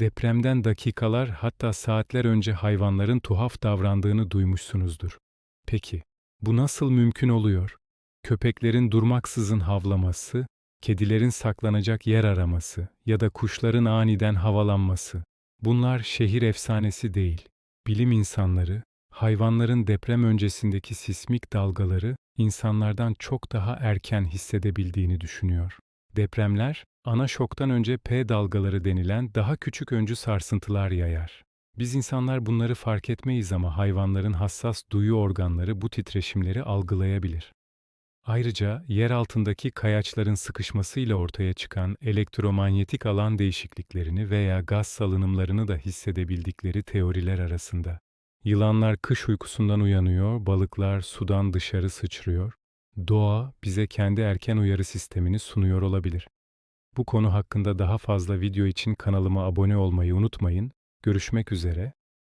Depremden dakikalar hatta saatler önce hayvanların tuhaf davrandığını duymuşsunuzdur. Peki, bu nasıl mümkün oluyor? Köpeklerin durmaksızın havlaması, kedilerin saklanacak yer araması ya da kuşların aniden havalanması. Bunlar şehir efsanesi değil. Bilim insanları, hayvanların deprem öncesindeki sismik dalgaları insanlardan çok daha erken hissedebildiğini düşünüyor. Depremler, ana şoktan önce P dalgaları denilen daha küçük öncü sarsıntılar yayar. Biz insanlar bunları fark etmeyiz ama hayvanların hassas duyu organları bu titreşimleri algılayabilir. Ayrıca yer altındaki kayaçların sıkışmasıyla ortaya çıkan elektromanyetik alan değişikliklerini veya gaz salınımlarını da hissedebildikleri teoriler arasında. Yılanlar kış uykusundan uyanıyor, balıklar sudan dışarı sıçrıyor. Doğa bize kendi erken uyarı sistemini sunuyor olabilir. Bu konu hakkında daha fazla video için kanalıma abone olmayı unutmayın. Görüşmek üzere.